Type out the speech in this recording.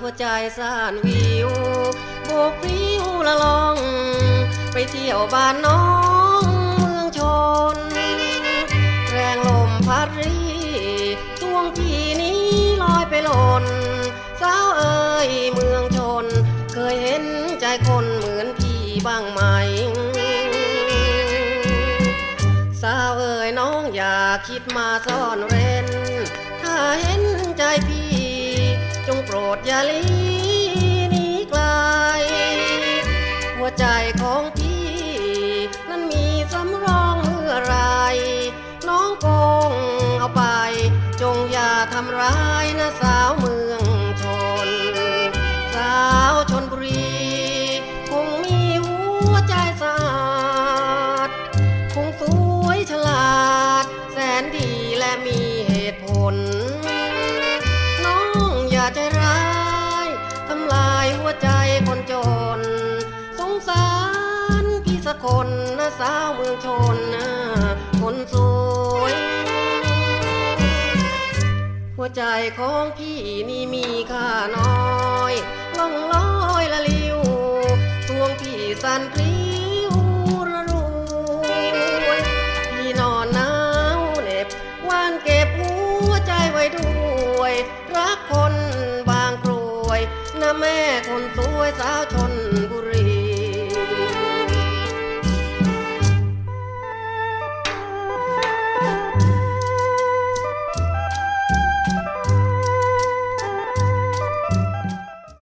หัวใจซ่านวิวโบกวิวละลอง ไปเที่ยวบ้านน้องเมืองชน แรงลมพัดรีตวงพี่นี้ลอยไปหล่นสาวเอ๋ยเมืองชน เคยเห็นใจคนเหมือนพี่บ้างไหมสาวเอ๋ยน้องอย่าคิดมาซ่อนเร้น ถ้าเห็นใจพี่ รดอย่าลีหนีไกล หัวใจของพี่ นั้นมีสำรองเมื่อไร น้องคงเอาไป จงอย่าทำร้ายนะสาว คนนะสาวเมืองชนนะคนสวย หัวใจของพี่นี่มีค่าน้อยล่องลอยละลิวสวงพี่สันพริ้วระรวยพี่นอนหนาวเหน็บวานเก็บหัวใจไว้ด้วย รักคนบางกรวยนะแม่คนสวยสาวชนบ